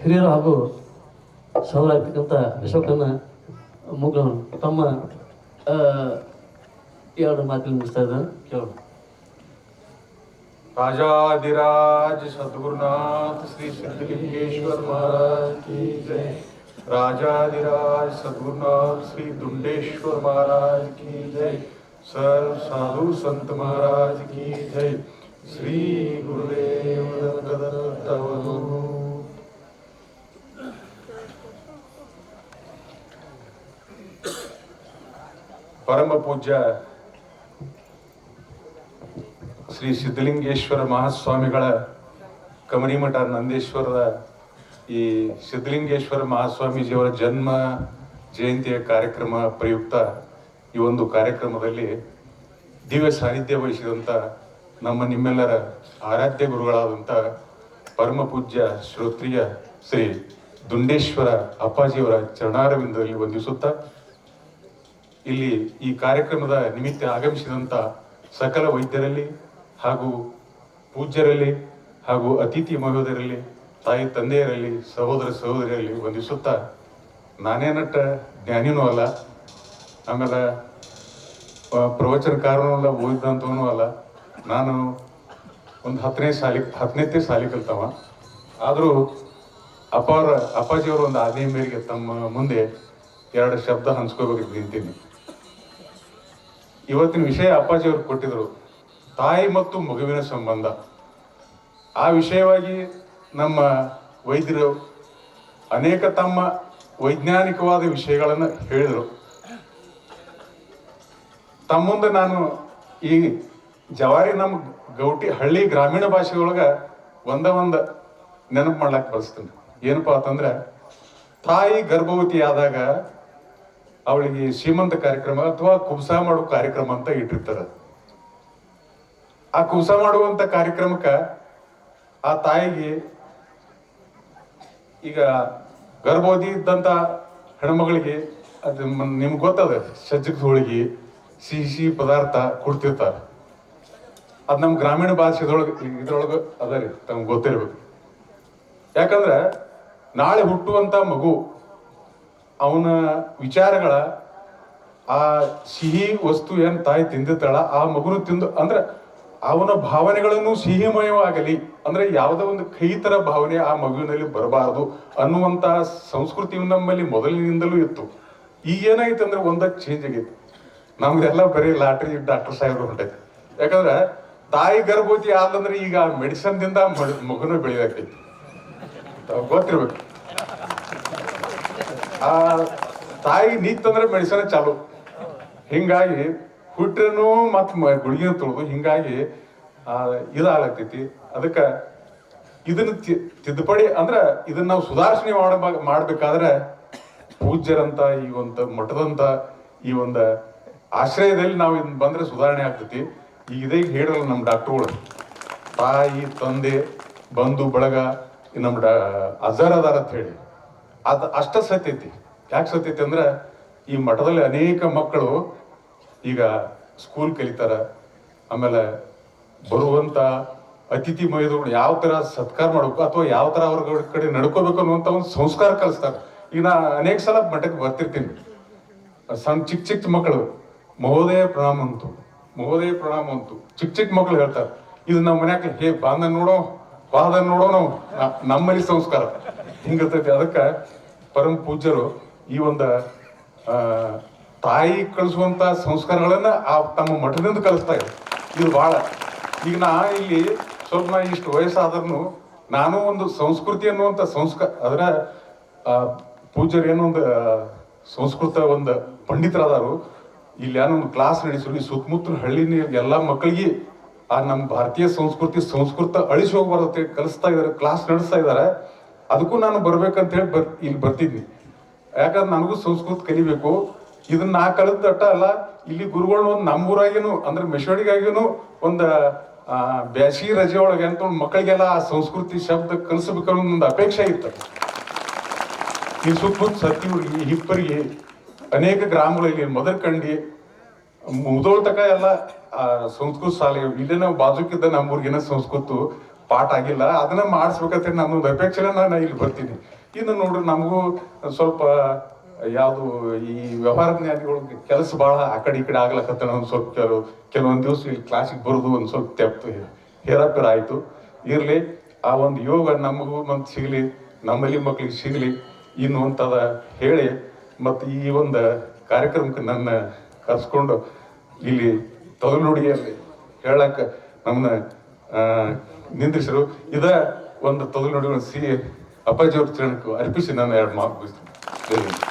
ಹಿರಿಯರು ಹಾಗೂ ಸಹೋದರಾಗಿರ್ತಕ್ಕಂಥ ಅಶೋಕನ ಮುಗ್ಗನು ತಮ್ಮ ಆ, ಎರಡು ಮಾತಿನ ಮುಗಿಸ್ತಾ ಇದ್ದಾನೆ ಕೇಳೋಣ राजाधिराज सदगुरुनाथ श्री सिद्धलिंगेश्वर महाराज की जय राजाधिराज सदगुरुनाथ श्री दुंडेश्वर महाराज की जय सर्व साधु संत महाराज की जय ಶ್ರೀ ಗುರುದೇವ ಪರಮ ಪೂಜ್ಯ ಶ್ರೀ ಸಿದ್ಧಲಿಂಗೇಶ್ವರ ಮಹಾಸ್ವಾಮಿಗಳ ಕಮರಿಮಠ ನಂದೇಶ್ವರದ ಈ ಸಿದ್ಧಲಿಂಗೇಶ್ವರ ಮಹಾಸ್ವಾಮೀಜಿಯವರ ಜನ್ಮ ಜಯಂತಿಯ ಕಾರ್ಯಕ್ರಮ ಪ್ರಯುಕ್ತ ಈ ಒಂದು ಕಾರ್ಯಕ್ರಮದಲ್ಲಿ ದಿವ್ಯ ಸಾನ್ನಿಧ್ಯ ವಹಿಸಿದಂಥ ನಮ್ಮ ನಿಮ್ಮೆಲ್ಲರ ಆರಾಧ್ಯ ಗುರುಗಳಾದಂಥ ಪರಮ ಪೂಜ್ಯ ಶ್ರೋತ್ರಿಯ ಶ್ರೀ ದುಂಡೇಶ್ವರ ಅಪ್ಪಾಜಿಯವರ ಚರಣಾರವಿಂದದಲ್ಲಿ ವಂದಿಸುತ್ತಾ ಇಲ್ಲಿ ಈ ಕಾರ್ಯಕ್ರಮದ ನಿಮಿತ್ತ ಆಗಮಿಸಿದಂತ ಸಕಲ ವೈದ್ಯರಲ್ಲಿ ಹಾಗೂ ಪೂಜ್ಯರಲ್ಲಿ ಹಾಗೂ ಅತಿಥಿ ಮಹೋದರಲ್ಲಿ, ತಾಯಿ ತಂದೆಯರಲ್ಲಿ, ಸಹೋದರ ಸಹೋದರಿಯರಲ್ಲಿ ವಂದಿಸುತ್ತಾ ನಾನೇ ನಟ್ಟ ಜ್ಞಾನಿನೂ ಅಲ್ಲ ಆಮೇಲೆ ಪ್ರವಚನ ಪ್ರವಚನಕಾರನೂ ಅಲ್ಲ, ಓದಿದಂಥವನು ಅಲ್ಲ. ನಾನು ಒಂದು ಹತ್ತನೇ ಸಾಲಿ ಹತ್ತನೇತೆ ಸಾಲಿ ಕಲ್ತವ. ಆದರೂ ಅಪ್ಪಾರ, ಅಪ್ಪಾಜಿಯವರು ಒಂದು ಆಜ್ಞೆ ಮೇರೆಗೆ ತಮ್ಮ ಮುಂದೆ ಎರಡು ಶಬ್ದ ಹಂಚ್ಕೋಬೇಕು ನಿಂತೀನಿ ಇವತ್ತಿನ ವಿಷಯ ಅಪ್ಪಾಜಿಯವರು ಕೊಟ್ಟಿದ್ರು, ತಾಯಿ ಮತ್ತು ಮಗುವಿನ ಸಂಬಂಧ. ಆ ವಿಷಯವಾಗಿ ನಮ್ಮ ವೈದ್ಯರು ಅನೇಕ ತಮ್ಮ ವೈಜ್ಞಾನಿಕವಾದ ವಿಷಯಗಳನ್ನು ಹೇಳಿದರು. ತಮ್ಮ ಮುಂದೆ ನಾನು ಈ ಜವಾರಿ ನಮ್ಮ ಗೌಟಿ ಹಳ್ಳಿ ಗ್ರಾಮೀಣ ಭಾಷೆಯೊಳಗ ಒಂದ ಒಂದ ನೆನಪು ಮಾಡ್ಲಾಕ್ ಬಯಸ್ತೀನಿ ಏನಪ್ಪಾ ಅಂತಂದ್ರೆ, ತಾಯಿ ಗರ್ಭವತಿ ಆದಾಗ ಅವಳಿಗೆ ಸೀಮಂತ ಕಾರ್ಯಕ್ರಮ ಅಥವಾ ಕುಬ್ಸ ಮಾಡೋ ಕಾರ್ಯಕ್ರಮ ಅಂತ ಇಟ್ಟಿರ್ತಾರ. ಆ ಕುಬ್ಸ ಮಾಡುವಂತ ಕಾರ್ಯಕ್ರಮಕ್ಕ ಆ ತಾಯಿಗೆ ಈಗ ಗರ್ಭವತಿ ಇದ್ದಂತ ಹೆಣ್ಮಗಳಿಗೆ ಅದು ನಿಮ್ಗೆ ಗೊತ್ತದ ಸಜ್ಜದ ಹೋಳಿಗೆ, ಸಿಹಿ ಸಿಹಿ ಪದಾರ್ಥ ಕೊಡ್ತಿರ್ತಾರ. ಅದ್ ನಮ್ಮ ಗ್ರಾಮೀಣ ಭಾಷೆದೊಳಗೆ ಇದ್ರೊಳಗೆ ಅದ ರೀ, ತಮ್ಗೆ ಗೊತ್ತಿರ್ಬೇಕು. ಯಾಕಂದ್ರೆ ನಾಳೆ ಹುಟ್ಟುವಂತ ಮಗು, ಅವನ ವಿಚಾರಗಳ, ಆ ಸಿಹಿ ವಸ್ತು ಏನು ತಾಯಿ ತಿಂದಿರ್ತಾಳ, ಆ ಮಗುನು ತಿಂದು, ಅಂದ್ರೆ ಅವನ ಭಾವನೆಗಳನ್ನು ಸಿಹಿಮಯವಾಗಲಿ, ಅಂದ್ರೆ ಯಾವುದೋ ಒಂದು ಕೈ ತರ ಭಾವನೆ ಆ ಮಗುವಿನಲ್ಲಿ ಬರಬಾರದು ಅನ್ನುವಂತ ಸಂಸ್ಕೃತಿ ನಮ್ಮಲ್ಲಿ ಮೊದಲಿನಿಂದಲೂ ಇತ್ತು. ಈಗ ಏನಾಯ್ತು ಅಂದ್ರೆ ಒಂದ ಚೇಂಜ್ ಆಗೈತಿ. ನಮ್ದೆಲ್ಲ ಬರೀ ಲಾಟ್ರಿ ಡಾಕ್ಟರ್ ಸಾಹೇಬ್ರು ಹೊಂಟೈತೆ. ಯಾಕಂದ್ರೆ ತಾಯಿ ಗರ್ಭವತಿ ಆದಂದ್ರೆ ಈಗ ಮೆಡಿಸನ್ ದಿಂದ ಮಗುನ ಬೆಳೆಯಾಕೈತಿ ಗೊತ್ತಿರ್ಬೇಕು. ಆ, ತಾಯಿ ನೀತ್ತಂದ್ರೆ ಮೆಡಿಸನ್ ಚಾಲು. ಹಿಂಗಾಗಿ ಹುಟ್ಟಿನ ಮತ್ ಗುಳಿಗೆ ತುಳಿದು ಹಿಂಗಾಗಿ, ಆ ಇದಾಗ್ತೈತಿ ಅದಕ್ಕ ಇದನ್ನ ತಿದ್ದುಪಡಿ ಅಂದ್ರ ಇದನ್ನ ನಾವು ಸುಧಾರಣೆ ಮಾಡ ಮಾಡ್ಬೇಕಾದ್ರೆ ಪೂಜ್ಯರಂತ, ಈ ಒಂದು ಮಠದಂತ ಈ ಒಂದು ಆಶ್ರಯದಲ್ಲಿ ನಾವು ಇದನ್ನ ಬಂದ್ರೆ ಸುಧಾರಣೆ ಆಗ್ತೈತಿ. ಇದೇ ಹೇಳಲ್ಲ ನಮ್ಮ ಡಾಕ್ಟ್ರುಗಳು, ತಾಯಿ, ತಂದೆ, ಬಂಧು, ಬಳಗ, ನಮ್ಮ ಡಾ ಅಜರ್ ಅದಾರ ಅಂತ ಹೇಳಿ. ಅದು ಅಷ್ಟ ಸತ್ತೈತಿ ಯಾಕೆ ಸತ್ತೈತಿ ಅಂದ್ರೆ ಈ ಮಠದಲ್ಲಿ ಅನೇಕ ಮಕ್ಕಳು ಈಗ ಸ್ಕೂಲ್ ಕಲಿತಾರ, ಆಮೇಲೆ ಬರುವಂತ ಅತಿಥಿ ಮೈದಗಳು ಯಾವ ತರ ಸತ್ಕಾರ ಮಾಡ್ಬೇಕು ಅಥವಾ ಯಾವ ತರ ಅವ್ರ ಕಡೆ ನಡ್ಕೋಬೇಕು ಅನ್ನುವಂತ ಒಂದು ಸಂಸ್ಕಾರ ಕಲಿಸ್ತಾರೆ. ಈಗ ನಾ ಅನೇಕ ಸಲ ಮಠಕ್ಕೆ ಬರ್ತಿರ್ತೀನಿ. ಸಣ್ಣ ಚಿಕ್ಕ ಚಿಕ್ಕ ಮಕ್ಕಳು, ಮಹೋದಯ ಪ್ರಣಾಮ ಅಂತು. ಮಹೋದಯ ಪ್ರಣಾಮ ಅಂತು. ಚಿಕ್ಕ ಚಿಕ್ಕ ಮಕ್ಕಳು ಹೇಳ್ತಾರೆ, ಇದು ನಮ್ಮ ಮನ್ಯಾಗ ಹೇ ಬಾಂಧ ನೋಡೋ ಬಾದ ನೋಡೋ ನಾವು ನಮ್ಮಲ್ಲಿ ಸಂಸ್ಕಾರ. ಹಿಂಗಿರ್ತೈತಿ. ಅದಕ್ಕೆ ಪರಮ ಪೂಜ್ಯರು ಈ ಒಂದು ತಾಯಿ ಕಳಿಸುವಂತ ಸಂಸ್ಕಾರಗಳನ್ನ ಆ ತಮ್ಮ ಮಠದಿಂದ ಕಲಿಸ್ತಾ ಇದ್ರು. ಇದು ಬಹಳ ಈಗ ನಾ ಇಲ್ಲಿ ಸ್ವಲ್ಪ ಇಷ್ಟು ವಯಸ್ಸಾದ್ರೂ ನಾನು ಒಂದು ಸಂಸ್ಕೃತಿ ಅನ್ನುವಂಥ ಸಂಸ್ಕಾರ ಅದರ ಪೂಜ್ಯರು ಏನೋ ಒಂದು ಸಂಸ್ಕೃತ ಒಂದು ಪಂಡಿತರಾದರು ಇಲ್ಲಿ ಏನೋ ಒಂದು ಕ್ಲಾಸ್ ನಡೆಸಿದ್ರು ಈ ಸುತ್ತಮುತ್ತಲ ಹಳ್ಳಿನ ಎಲ್ಲ ಮಕ್ಕಳಿಗೆ ಆ ನಮ್ಮ ಭಾರತೀಯ ಸಂಸ್ಕೃತಿ ಸಂಸ್ಕೃತ ಅಳಿಸಿ ಹೋಗ್ಬಾರ್ದು ಕಲಿಸ್ತಾ ಇದ್ದಾರೆ ಕ್ಲಾಸ್ ನಡೆಸ್ತಾ ಇದ್ದಾರೆ. ಅದಕ್ಕೂ ನಾನು ಬರ್ಬೇಕಂತ ಹೇಳಿ ಬರ್ ಇಲ್ಲಿ ಬರ್ತಿದ್ನಿ. ಯಾಕಂದ್ರೆ ನನಗೂ ಸಂಸ್ಕೃತ ಕಲಿಬೇಕು. ಇದನ್ನ ನಾ ಕಲಿತ ಅಟ್ಟ ಅಲ್ಲ ಇಲ್ಲಿ ಗುರುಗಳನ್ನ ಒಂದು ನಮ್ಮೂರಾಗೇನು ಅಂದ್ರೆ ಮೆಷೋಡಿಗಾಗೇನು ಒಂದು ಆ, ಬ್ಯಾಸಿಗೆ ರಜೆ ಒಳಗೆ ಅಂತ ಮಕ್ಕಳಿಗೆಲ್ಲ ಆ ಸಂಸ್ಕೃತಿ ಶಬ್ದ ಕಲಿಸ್ಬೇಕು ಅನ್ನೋ ಒಂದು ಅಪೇಕ್ಷೆ ಇತ್ತು. ಈ ಸುತ್ತಮುತ್ತ ಹುಡುಗಿ ಹಿಪ್ಪರಿಗೆ ಅನೇಕ ಗ್ರಾಮಗಳಲ್ಲಿ ಕಂಡಿ ಮುದೋಳ್ ತಕ ಎಲ್ಲ ಸಂಸ್ಕೃತ ಶಾಲೆ, ಇಲ್ಲೇ ನಾವು ಬಾಜುಕಿದ್ದ ನಮ್ಮೂರ್ಗಿನ ಸಂಸ್ಕೃತ ಪಾಠ ಆಗಿಲ್ಲ. ಅದನ್ನ ಮಾಡಿಸ್ಬೇಕಂತ ನನ್ನೊಂದು ಅಪೇಕ್ಷೆ ನಾನು ಇಲ್ಲಿ ಬರ್ತೀನಿ. ಇನ್ನು ನೋಡ್ರಿ, ನಮಗೂ ಸ್ವಲ್ಪ ಯಾವುದು ಈ ವ್ಯವಹಾರ ನ್ಯಾಯಗಳು ಕೆಲಸ ಭಾಳ ಆ ಕಡೆ ಈ ಕಡೆ ಆಗ್ಲಕತ್ತ ಒಂದು ಸ್ವಲ್ಪ ಕೆಲವು, ಕೆಲವೊಂದು ದಿವಸ ಇಲ್ಲಿ ಕ್ಲಾಸಿಗೆ ಬರೋದು ಒಂದು ಸ್ವಲ್ಪ ತೆಪ್ತು ಹೇರಾಪೇರ ಆಯಿತು. ಇರಲಿ, ಆ ಒಂದು ಯೋಗ ನಮಗೂ ಮತ್ತು ಸಿಗಲಿ, ನಮ್ಮಲ್ಲಿ ಮಕ್ಳಿಗೆ ಸಿಗಲಿ ಇನ್ನು ಅಂತದ ಹೇಳಿ. ಮತ್ತು ಈ ಒಂದು ಕಾರ್ಯಕ್ರಮಕ್ಕೆ ನನ್ನ ಕರೆಸ್ಕೊಂಡು ಇಲ್ಲಿ ತೊಗಲುಡಿಯಲ್ಲಿ ಹೇಳಕ್ಕೆ ನಮ್ಮನ್ನ ಆ, ನಿಂದ್ರಿಸಿರು ಇದ ಒಂದು ತೊಗಲುಡಿಗಳ ಸಿ ಅಪ್ಪಾಜಿಯವ್ರ ಚರಣಕ್ಕೆ ಅರ್ಪಿಸಿ ನಾನು ಎರಡು ಮಾತು ಮುಗಿಸ್ತೀನಿ.